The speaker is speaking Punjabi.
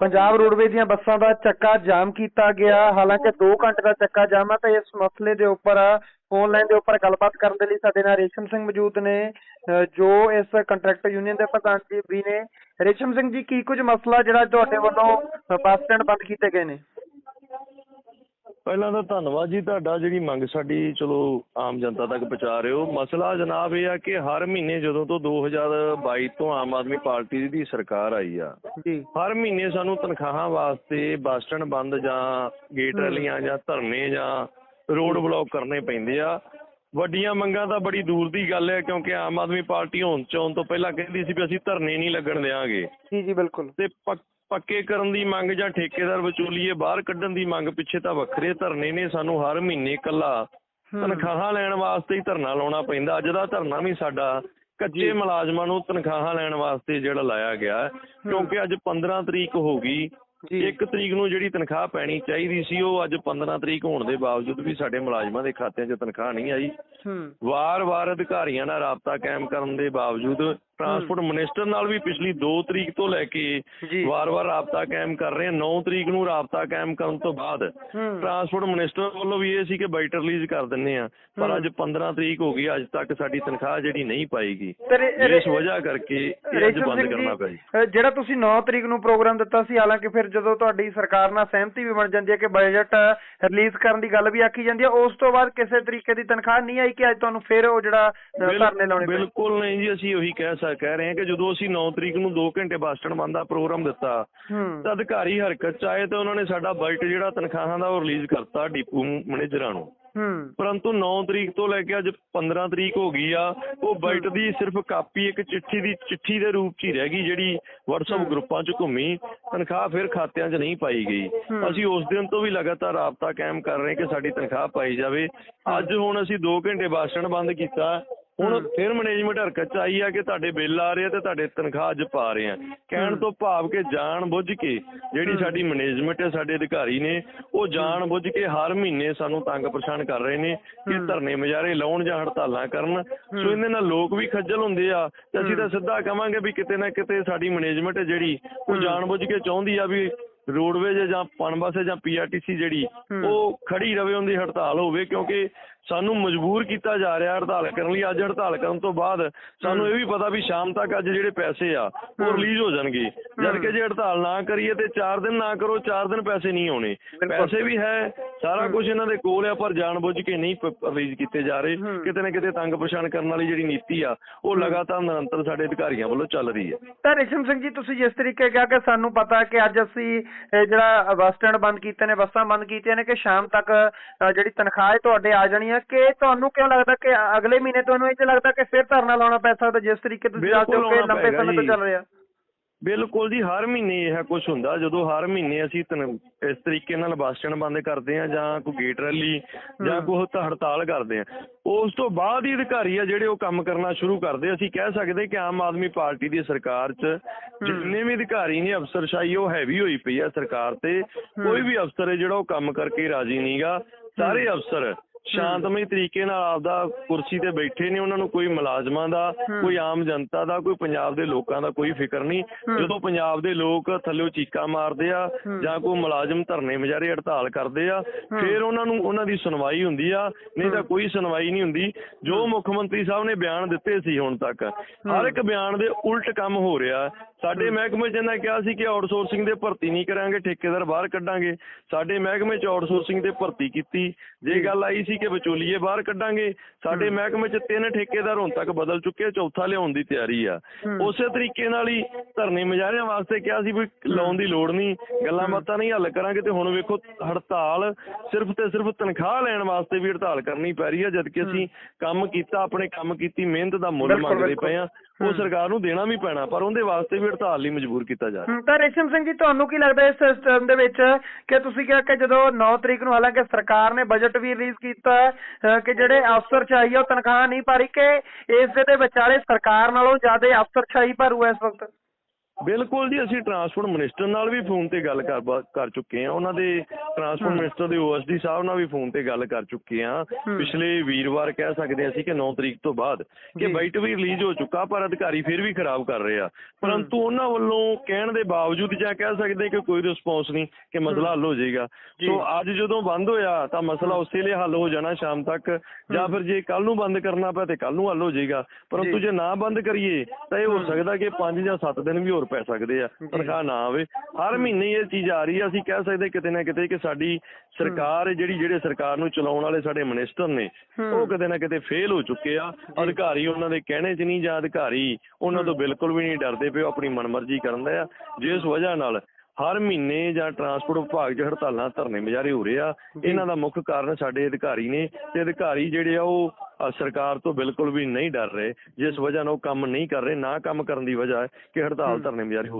ਪੰਜਾਬ ਰੋਡਵੇਜ਼ ਦੀਆਂ ਬੱਸਾਂ ਦਾ ਚੱਕਾ ਜਾਮ ਕੀਤਾ ਗਿਆ। ਹਾਲਾਂਕਿ 2 ਘੰਟੇ ਦਾ ਚੱਕਾ ਜਾਮ ਹੈ ਤਾਂ ਇਸ ਮਸਲੇ ਦੇ ਉੱਪਰ ਫੋਨਲਾਈਨ ਦੇ ਉੱਪਰ ਗੱਲਬਾਤ ਕਰਨ ਦੇ ਲਈ ਸਾਡੇ ਨਾਲ ਰੇਸ਼ਮ ਸਿੰਘ ਮੌਜੂਦ ਨੇ ਜੋ ਇਸ ਕੰਟਰੈਕਟਰ ਯੂਨੀਅਨ ਦੇ ਪ੍ਰਧਾਨ ਜੀ ਵੀ ਨੇ। ਰੇਸ਼ਮ ਸਿੰਘ ਜੀ, ਕੀ ਕੁਝ ਮਸਲਾ ਜਿਹੜਾ ਤੁਹਾਡੇ ਵੱਲੋਂ ਬੱਸ ਸਟੈਂਡ ਬੰਦ ਕੀਤੇ ਗਏ ਨੇ? ਪਹਿਲਾਂ ਤਾਂ ਧੰਨਵਾਦ ਜੀ ਤੁਹਾਡਾ ਜਿਹੜੀ ਮੰਗ ਸਾਡੀ ਚਲੋ ਆਮ ਜਨਤਾ ਤੱਕ ਪਹੁੰਚਾ ਰਹੇ ਹੋ। ਮਸਲਾ ਜਨਾਬ ਇਹ ਆ ਕਿ ਹਰ ਮਹੀਨੇ ਜਦੋਂ ਤੋਂ 2022 ਤੋਂ ਆਮ ਆਦਮੀ ਪਾਰਟੀ ਦੀ ਸਰਕਾਰ ਆਈ ਆ ਜੀ। ਹਰ ਮਹੀਨੇ ਸਾਨੂੰ ਤਨਖਾਹਾਂ ਵਾਸਤੇ ਬੱਸ ਸਟੈਂਡ ਬੰਦ ਜਾਂ ਗੇਟ ਰੈਲੀਆਂ ਜਾਂ ਧਰਨੇ ਜਾਂ ਰੋਡ ਬਲੌਕ ਕਰਨੇ ਪੈਂਦੇ ਆ। ਵੱਡੀਆਂ ਮੰਗਾਂ ਤਾਂ ਬੜੀ ਦੂਰ ਦੀ ਗੱਲ ਹੈ ਕਿਉਂਕਿ ਆਮ ਆਦਮੀ ਪਾਰਟੀ ਹੋਣ ਚੋਂ ਤੋਂ ਪਹਿਲਾਂ ਕਹਿੰਦੀ ਸੀ ਵੀ ਅਸੀਂ ਧਰਨੇ ਨਹੀਂ ਲੱਗਣ ਦੇਵਾਂਗੇ ਜੀ ਜੀ ਬਿਲਕੁਲ। ਤੇ ਪੱਕ- ਕਰਨ ਦੀ ਮੰਗ ਜਾਂ ਠੇਕੇਦਾਰ ਵਿਚੋਲੀਏ ਬਾਹਰ ਕੱਢਣ ਦੀ ਮੰਗ ਪਿੱਛੇ ਤਾਂ ਵੱਖਰੇ ਧਰਨੇ ਨੇ ਸਾਨੂੰ ਹਰ ਮਹੀਨੇ ਇਕੱਲਾ ਹੂੰ। ਤਨਖਾਹਾਂ ਲੈਣ ਵਾਸਤੇ ਹੀ ਧਰਨਾ ਲਾਉਣਾ ਪੈਂਦਾ। ਅੱਜ ਦਾ ਧਰਨਾ ਵੀ ਸਾਡਾ ਕੱਚੇ ਮੁਲਾਜ਼ਮਾਂ ਨੂੰ ਤਨਖਾਹਾਂ ਲੈਣ ਵਾਸਤੇ ਜਿਹੜਾ ਲਾਇਆ ਗਿਆ। ਕਿਉਂਕਿ ਅੱਜ 15 ਤਰੀਕ ਹੋ ਗਈ। 1 ਤਰੀਕ ਨੂੰ ਜਿਹੜੀ ਤਨਖਾਹ ਪੈਣੀ ਚਾਹੀਦੀ ਸੀ ਉਹ ਅੱਜ 15 ਤਰੀਕ ਹੋਣ ਦੇ ਬਾਵਜੂਦ ਵੀ ਸਾਡੇ ਮੁਲਾਜ਼ਮਾਂ ਦੇ ਖਾਤਿਆਂ 'ਚ ਤਨਖਾਹ ਨਹੀਂ ਆਈ। ਵਾਰ-ਵਾਰ ਅਧਿਕਾਰੀਆਂ ਨਾਲ ਰਾਬਤਾ ਕਾਇਮ ਕਰਨ ਦੇ ਬਾਵਜੂਦ ਟਰਾਂਸਪੋਰਟ ਮਿਨਿਸਟਰ ਨਾਲ ਵੀ ਪਿਛਲੀ 2 ਤਰੀਕ ਤੋਂ ਲੈ ਕੇ ਵਾਰ-ਵਾਰ ਰਾਬਤਾ ਕਾਇਮ ਕਰ ਰਹੇ ਹਾਂ। 9 ਤਰੀਕ ਨੂੰ ਰਾਬਤਾ ਕਾਇਮ ਕਰਨ ਤੋਂ ਬਾਅਦ ਟਰਾਂਸਪੋਰਟ ਮਿਨਿਸਟਰ ਵੱਲੋਂ ਵੀ ਇਹ ਸੀ ਕਿ ਬਾਈਟ ਰਿਲੀਜ਼ ਕਰ ਦਿੰਨੇ ਆ ਪਰ ਅੱਜ 15 ਤਰੀਕ ਹੋ ਗਈ। ਅੱਜ ਤੱਕ ਸਾਡੀ ਤਨਖਾਹ ਜਿਹੜੀ ਨਹੀਂ ਰੇ- ਇਸ ਵਜ੍ਹਾ ਕਰਕੇ ਇਹ ਅੱਜ ਬੰਦ ਕਰਨਾ ਪਿਆ ਜਿਹੜਾ ਤੁਸੀਂ 9 ਤਰੀਕ ਨੂੰ ਪ੍ਰੋਗਰਾਮ ਦਿੱਤਾ ਸੀ ਹਾਲਾਂਕਿ ਫਿਰ ਜਦੋਂ ਤੁਹਾਡੀ ਸਰਕਾਰ ਨਾਲ ਸਹਿਮਤੀ ਵੀ ਬਣ ਜਾਂਦੀ ਹੈ ਕਿ ਬਜਟ ਰਿਲੀਜ਼ ਕਰਨ ਦੀ ਗੱਲ ਵੀ ਆਖੀ ਜਾਂਦੀ ਹੈ ਉਸ ਤੋਂ ਬਾਅਦ ਕਿਸੇ ਤਰੀਕੇ ਦੀ ਤਨਖਾਹ ਨਹੀਂ ਆਈ। ਕਿ ਅੱਜ ਤੁਹਾਨੂੰ ਫਿਰ ਉਹ ਜਿਹੜਾ ਧਰਨੇ ਲਾਉਣੇ ਪਏ? ਬਿਲਕੁਲ ਨਹੀਂ ਜੀ ਅਸੀਂ ਉਹੀ ਕਹਿ ਸਕ ਕਹਿ ਰਹੇ ਹਾਂ ਕਿ ਜਦੋਂ ਅਸੀਂ 9 ਤਰੀਕ ਨੂੰ 2 ਘੰਟੇ ਬੱਸ ਸਟੈਂਡ ਬੰਦ ਦਾ ਪ੍ਰੋਗਰਾਮ ਦਿੱਤਾ ਤਾਂ ਅਧਿਕਾਰੀ ਹਰਕਤ ਚ ਆਏ ਤੇ ਉਹਨਾਂ ਨੇ ਸਾਡਾ ਬਜਟ ਜਿਹੜਾ ਤਨਖਾਹਾਂ ਦਾ ਉਹ ਰਿਲੀਜ਼ ਕਰਤਾ ਡਿਪੂ ਮੈਨੇਜਰਾਂ ਨੂੰ। ਪਰੰਤੂ 9 ਤਰੀਕ ਤੋਂ ਲੈ ਕੇ ਅੱਜ 15 ਤਰੀਕ ਹੋ ਗਈ ਆ ਉਹ ਬਜਟ ਦੀ ਸਿਰਫ ਕਾਪੀ ਇੱਕ ਚਿੱਠੀ ਦੀ ਚਿੱਠੀ ਦੇ ਰੂਪ 'ਚ ਹੀ ਰਹਿ ਗਈ ਜਿਹੜੀ WhatsApp ਗਰੁੱਪਾਂ 'ਚ ਘੁੰਮੀ ਤਨਖਾਹ ਫਿਰ ਖਾਤਿਆਂ 'ਚ ਨਹੀਂ ਪਾਈ ਗਈ। ਅਸੀਂ ਉਸ ਦਿਨ ਤੋਂ ਵੀ ਲਗਾਤਾਰ ਰਾਬਤਾ ਕਾਇਮ ਕਰ ਰਹੇ ਕਿ ਸਾਡੀ ਤਨਖਾਹ ਪਾਈ ਜਾਵੇ। ਅੱਜ ਹੁਣ ਅਸੀਂ 2 ਘੰਟੇ ਬੱਸ ਸਟੈਂਡ ਬੰਦ ਕੀਤਾ ਹੁਣ ਫਿਰ ਮੈਨੇਜਮੈਂਟ ਹਰਕਤ 'ਚ ਆਈ ਆ ਕਿ ਤੁਹਾਡੇ ਬਿੱਲ ਆ ਰਹੇ ਆ ਤੇ ਤੁਹਾਡੇ ਤਨਖਾਹ ਅੱਜ ਪਾ ਰਹੇ ਆ। ਕਹਿਣ ਤੋਂ ਭਾਵ ਕਿ ਜਾਣ ਬੁੱਝ ਕੇ ਜਿਹੜੀ ਸਾਡੀ ਮੈਨੇਜਮੈਂਟ ਹੈ ਸਾਡੇ ਅਧਿਕਾਰੀ ਨੇ ਉਹ ਜਾਣ ਬੁੱਝ ਕੇ ਹਰ ਮਹੀਨੇ ਸਾਨੂੰ ਤੰਗ ਪਰੇਸ਼ਾਨ ਕਰ ਰਹੇ ਨੇ ਕਿ ਧਰਨੇ ਮੁਜ਼ਾਹਰੇ ਲਾਉਣ ਜਾਂ ਹੜਤਾਲਾਂ ਕਰਨ। ਸੋ ਇਹਦੇ ਨਾਲ ਲੋਕ ਵੀ ਖੱਜਲ ਹੁੰਦੇ ਆ ਤੇ ਅਸੀਂ ਤਾਂ ਸਿੱਧਾ ਕਵਾਂਗੇ ਵੀ ਕਿਤੇ ਨਾ ਕਿਤੇ ਸਾਡੀ ਮੈਨੇਜਮੈਂਟ ਹੈ ਜਿਹੜੀ ਉਹ ਜਾਣ ਬੁੱਝ ਕੇ ਚਾਹੁੰਦੀ ਆ ਵੀ ਰੋਡਵੇਜ ਜਾਂ ਪਨਬਸ ਜਾਂ ਪੀਆਰਟੀਸੀ ਜਿਹੜੀ ਉਹ ਖੜੀ ਰਵੇ ਉਹਦੀ ਹੜਤਾਲ ਹੋਵੇ। ਕਿਉਂਕਿ ਸਾਨੂੰ ਮਜਬੂਰ ਕੀਤਾ ਜਾ ਰਿਹਾ ਹੜਤਾਲ ਕਰਨ ਲਈ ਅੱਜ ਹੜਤਾਲ ਕਰਨ ਤੋਂ ਬਾਅਦ ਸਾਨੂੰ ਇਹ ਵੀ ਪਤਾ ਵੀ ਸ਼ਾਮ ਤੱਕ ਅੱਜ ਜਿਹੜੇ ਪੈਸੇ ਆ ਉਹ ਰਿਲੀਜ਼ ਹੋ ਜਾਣਗੇ। ਜਦ ਕਿ ਜੇ ਹੜਤਾਲ ਨਾ ਕਰੀਏ ਤੇ 4 ਦਿਨ ਨਾ ਕਰੋ 4 ਦਿਨ ਪੈਸੇ ਨਹੀਂ ਆਉਣੇ। ਪੈਸੇ ਵੀ ਹੈ ਸਾਰਾ ਕੁਝ ਇਹਨਾਂ ਦੇ ਕੋਲ ਆ ਪਰ ਜਾਣਬੁੱਝ ਕੇ ਨਹੀਂ ਰਿਲੀਜ਼ ਕੀਤੇ ਜਾ ਰਹੇ। ਕਿਤੇ ਨਾ ਕਿਤੇ ਤੰਗ ਪਰੇਸ਼ਾਨ ਕਰਨ ਵਾਲੀ ਜਿਹੜੀ ਨੀਤੀ ਆ ਉਹ ਲਗਾਤਾਰ ਨਿਰੰਤਰ ਸਾਡੇ ਅਧਿਕਾਰੀਆਂ ਵੱਲੋਂ ਚੱਲ ਰਹੀ ਹੈ। ਤਾਂ ਰੇਸ਼ਮ ਸਿੰਘ ਜੀ ਤੁਸੀਂ ਜਿਸ ਤਰੀਕੇ ਕਿਹਾ ਕਿ ਸਾਨੂੰ ਪਤਾ ਕਿ ਅੱਜ ਅਸੀਂ ਜਿਹੜਾ ਬੱਸ ਸਟੈਂਡ ਬੰਦ ਕੀਤੇ ਨੇ ਬੱਸਾਂ ਬੰਦ ਕੀਤੀਆਂ ਨੇ ਕਿ ਸ਼ਾਮ ਤੱਕ ਜਿਹੜੀ ਤਨਖਾਹ ਤੁਹਾਡੇ ਆ ਜਾਣੀ ਹੈ। ਕਿ ਤੁਹਾਨੂੰ ਕਿਉਂ ਲੱਗਦਾ ਕਿ ਅਗਲੇ ਮਹੀਨੇ ਤੁਹਾਨੂੰ ਇਹ 'ਚ ਲੱਗਦਾ ਕਿ ਫਿਰ ਧਰਨਾ ਲਾਉਣਾ ਪੈ ਸਕਦਾ ਜਿਸ ਤਰੀਕੇ ਤੁਸੀਂ ਦੱਸਦੇ ਹੋ ਕਿ ਬਿਲਕੁਲ ਲਾਉਣਾ ਲੰਬੇ ਸਮੇਂ ਤੋਂ ਚੱਲ ਰਿਹਾ। ਬਿਲਕੁਲ ਜੀ ਹਰ ਮਹੀਨੇ ਇਹ ਕੁਝ ਹੁੰਦਾ ਜਦੋਂ ਹਰ ਮਹੀਨੇ ਅਸੀਂ ਇਸ ਤਰੀਕੇ ਨਾਲ ਬੱਸ ਸਟੈਂਡ ਬੰਦ ਕਰਦੇ ਆ ਜਾਂ ਕੋਈ ਗੇਟ ਰੈਲੀ ਜਾਂ ਕੋਈ ਹੜਤਾਲ ਕਰਦੇ ਆ ਉਸ ਤੋਂ ਬਾਅਦ ਹੀ ਅਧਿਕਾਰੀ ਆ ਜਿਹੜੇ ਉਹ ਕੰਮ ਕਰਨਾ ਸ਼ੁਰੂ ਕਰਦੇ ਅਸੀਂ ਕਹਿ ਸਕਦੇ ਕਿ ਆਮ ਆਦਮੀ ਪਾਰਟੀ ਦੀ ਸਰਕਾਰ 'ਚ ਜਿੰਨੇ ਵੀ ਅਧਿਕਾਰੀ ਨੇ ਅਫਸਰਸ਼ਾਹੀ ਉਹ ਹੈਵੀ ਹੋਈ ਪਈ ਆ ਸਰਕਾਰ ਤੇ। ਕੋਈ ਵੀ ਅਫਸਰ ਹੈ ਜਿਹੜਾ ਉਹ ਕੰਮ ਕਰਕੇ ਰਾਜੀ ਨਹੀਂਗਾ ਸਾਰੇ ਅਫਸਰ ਸ਼ਾਂਤਮਈ ਤਰੀਕੇ ਨਾਲ ਆਪਦਾ ਕੁਰਸੀ ਤੇ ਬੈਠੇ ਨੇ ਉਹਨਾਂ ਨੂੰ ਕੋਈ ਮੁਲਾਜ਼ਮਾਂ ਦਾ ਕੋਈ ਆਮ ਜਨਤਾ ਦਾ ਕੋਈ ਪੰਜਾਬ ਦੇ ਲੋਕਾਂ ਦਾ ਕੋਈ ਫਿਕਰ ਨਹੀਂ। ਜਦੋਂ ਪੰਜਾਬ ਦੇ ਲੋਕ ਥੱਲੇ ਚੀਕਾਂ ਮਾਰਦੇ ਆ ਜਾਂ ਕੋਈ ਮੁਲਾਜ਼ਮ ਧਰਨੇ ਮੁਜ਼ਾਹਰੇ ਹੜਤਾਲ ਕਰਦੇ ਆ ਫਿਰ ਉਹਨਾਂ ਨੂੰ ਉਹਨਾਂ ਦੀ ਸੁਣਵਾਈ ਹੁੰਦੀ ਆ ਨਹੀਂ ਤਾਂ ਕੋਈ ਸੁਣਵਾਈ ਨਹੀਂ ਹੁੰਦੀ। ਜੋ ਮੁੱਖ ਮੰਤਰੀ ਸਾਹਿਬ ਨੇ ਬਿਆਨ ਦਿੱਤੇ ਸੀ ਹੁਣ ਤੱਕ ਹਰ ਇੱਕ ਬਿਆਨ ਦੇ ਉਲਟ ਕੰਮ ਹੋ ਰਿਹਾ। ਸਾਡੇ ਮਹਿਕਮੇ 'ਚ ਇਹਨਾਂ ਕਿਹਾ ਸੀ ਕਿ ਆਊਟਸੋਰਸਿੰਗ ਦੇ ਭਰਤੀ ਨਹੀਂ ਕਰਾਂਗੇ ਠੇਕੇਦਾਰ ਬਾਹਰ ਕੱਢਾਂਗੇ। ਸਾਡੇ ਮਹਿਕਮੇ ਚ ਆਊਟਸੋਰਸਿੰਗ ਤੇ ਭਰਤੀ ਕੀਤੀ। ਜੇ ਗੱਲ ਆਈ ਸੀ ਕਿ ਵਿਚੋਲੀਏ ਬਾਹਰ ਕੱਢਾਂਗੇ ਸਾਡੇ ਮਹਿਕਮੇ 'ਚ ਤਿੰਨ ਠੇਕੇਦਾਰ ਹੁਣ ਤੱਕ ਬਦਲ ਚੁੱਕੇ ਚੌਥਾ ਲਿਆਉਣ ਦੀ ਤਿਆਰੀ ਆ। ਉਸੇ ਤਰੀਕੇ ਨਾਲ ਹੀ ਧਰਨੇ ਮੁਜ਼ਾਹਰਿਆਂ ਵਾਸਤੇ ਕਿਹਾ ਸੀ ਵੀ ਲਾਉਣ ਦੀ ਲੋੜ ਨਹੀਂ ਗੱਲਾਂ ਬਾਤਾਂ ਨਹੀਂ ਹੱਲ ਕਰਾਂਗੇ ਤੇ ਹੁਣ ਵੇਖੋ ਹੜਤਾਲ ਸਿਰਫ ਤੇ ਸਿਰਫ ਤਨਖਾਹ ਲੈਣ ਵਾਸਤੇ ਵੀ ਹੜਤਾਲ ਕਰਨੀ ਪੈ ਰਹੀ ਹੈ ਜਦ ਕਿ ਅਸੀਂ ਕੰਮ ਕੀਤਾ ਆਪਣੇ ਕੰਮ ਕੀਤੀ ਮਿਹਨਤ ਦਾ ਮੁੱਲ ਮੰਗਦੇ। ਪਏ ਆ। ਉਹ ਸਰਕਾਰ ਨੂੰ ਦੇਣਾ ਵੀ ਪੈਣਾ ਪਰ ਉਹਦੇ ਵਾਸਤੇ ਵੀ ਹੜਤਾਲ ਲਈ ਮਜਬੂਰ ਕੀਤਾ ਜਾ ਰਿਹਾ। ਤਾਂ ਰੇਸ਼ਮ ਸਿੰਘ ਜੀ ਤੁਹਾਨੂੰ ਕੀ ਲੱਗਦਾ ਇਸ ਸਿਸਟਮ ਦੇ ਵਿੱਚ ਕਿ ਤੁਸੀਂ ਕਿਹਾ ਕਿ ਜਦੋਂ 9 ਤਰੀਕ ਨੂੰ ਹਾਲਾਂਕਿ ਸਰਕਾਰ ਨੇ ਬਜਟ ਵੀ ਰਿਲੀਜ਼ ਕੀਤਾ ਕਿ ਜਿਹੜੇ ਅਫਸਰ ਚਾਹੀਏ ਉਹ ਤਨਖਾਹ ਨਹੀਂ ਭਰੀ ਕਿ ਇਸ ਦੇ ਵਿਚਾਲੇ ਸਰਕਾਰ ਨਾਲੋਂ ਜ਼ਿਆਦਾ ਅਫਸਰ ਚਾਹੀ ਭਰੂ ਹੈ ਇਸ ਵਕਤ? ਬਿਲਕੁਲ ਜੀ ਅਸੀਂ ਟਰਾਂਸਪੋਰਟ ਮਿਨਿਸਟਰ ਨਾਲ ਵੀ ਫੋਨ ਤੇ ਗੱਲ ਕਰ ਕਰ ਚੁੱਕੇ ਹਾਂ ਉਹਨਾਂ ਦੇ ਟਰਾਂਸਪੋਰਟ। ਮਿਨਿਸਟਰ ਦੇ ਓਐਸਡੀ ਸਾਹਿਬ ਨਾਲ ਵੀ ਫੋਨ ਤੇ ਗੱਲ ਕਰ ਚੁੱਕੇ ਹਮ। ਪਿਛਲੇ ਵੀਰਵਾਰ ਕਹਿ ਸਕਦੇ ਅਸੀਂ ਕਿ 9 ਤਰੀਕ ਤੋਂ ਬਾਅਦ। ਕਿ ਬਾਈਟ ਵੀ ਰਿਲੀਜ਼ ਹੋ ਚੁੱਕਾ ਪਰ ਅਧਿਕਾਰੀ ਫਿਰ ਵੀ ਖਰਾਬ ਕਰ ਰਹੇ ਆ ਪਰੰਤੂ ਉਹਨਾਂ ਵੱਲੋਂ ਕਹਿਣ ਦੇ ਬਾਵਜੂਦ ਜਾਂ ਕਹਿ ਸਕਦੇ ਕਿ ਕੋਈ ਰਿਸਪੌਂਸ ਨਹੀਂ ਕਿ ਮਸਲਾ ਹੱਲ ਹੋ ਜਾਏਗਾ। ਸੋ ਅੱਜ ਜਦੋਂ ਬੰਦ ਹੋਇਆ ਤਾਂ ਮਸਲਾ ਉਸੇ ਲਈ ਹੱਲ ਹੋ ਜਾਣਾ ਸ਼ਾਮ ਤੱਕ ਜਾਂ। ਫਿਰ ਜੇ ਕੱਲ ਨੂੰ ਬੰਦ ਕਰਨਾ ਪਿਆ ਤੇ ਕੱਲ ਨੂੰ ਹੱਲ ਹੋ ਜਾਏਗਾ ਪਰੰਤੂ ਜੀ। ਨਾ ਬੰਦ ਕਰੀਏ ਤਾਂ ਇਹ ਹੋ। ਸਕਦਾ ਕਿ 5 ਜਾਂ 7 ਦਿਨ ਵੀ ਹੋਰ ਪੈ ਸਕਦੇ ਆ। ਤਨਖਾਹ ਨਾ ਆਵੇ। ਹਰ ਮਹੀਨੇ ਇਹ ਚੀਜ਼ ਆ ਰਹੀ ਆ ਅਸੀਂ ਕਹਿ ਸਕਦੇ ਕਿਤੇ ਨਾ ਕਿਤੇ ਕਿ ਸਾਡੀ ਸਰਕਾਰ ਜਿਹੜੀ ਜਿਹੜੇ ਸਰਕਾਰ ਨੂੰ ਚਲਾਉਣ ਵਾਲੇ ਸਾਡੇ ਮਿਨਿਸਟਰ ਨੇ। ਉਹ ਕਿਤੇ ਨਾ ਕਿਤੇ ਫੇਲ ਹੋ ਚੁੱਕੇ ਆ। ਅਧਿਕਾਰੀ ਉਹਨਾਂ ਦੇ ਕਹਿਣੇ 'ਚ ਨਹੀਂ ਜਾਂ ਅਧਿਕਾਰੀ ਉਹਨਾਂ ਤੋਂ ਬਿਲਕੁਲ ਵੀ ਨਹੀਂ ਡਰਦੇ ਪਏ ਉਹ ਆਪਣੀ ਮਨਮਰਜ਼ੀ ਕਰਨ ਦੇ ਆ। ਜਿਸ ਵਜ੍ਹਾ ਨਾਲ ਹਰ ਮਹੀਨੇ ਜਾਂ ਟਰਾਂਸਪੋਰਟ ਵਿਭਾਗ 'ਚ ਹੜਤਾਲਾਂ ਧਰਨੇ ਮੁਜ਼ਾਹਰੇ ਹੋ ਰਹੇ ਆ। ਇਹਨਾਂ ਦਾ ਮੁੱਖ ਕਾਰਨ ਸਾਡੇ ਅਧਿਕਾਰੀ ਨੇ ਤੇ ਅਧਿਕਾਰੀ ਜਿਹੜੇ ਆ ਉਹ ਸਰਕਾਰ ਤੋਂ ਬਿਲਕੁਲ ਵੀ ਨਹੀਂ ਡਰ ਰਹੇ ਜਿਸ ਵਜ੍ਹਾ ਨਾਲ ਉਹ ਕੰਮ ਨਹੀਂ ਕਰ ਰਹੇ ਨਾ ਕੰਮ ਕਰਨ ਦੀ ਵਜ੍ਹਾ ਹੈ ਕਿ ਹੜਤਾਲ। ਧਰਨੇ ਮੁਜ਼ਾਹਰੇ ਹੋ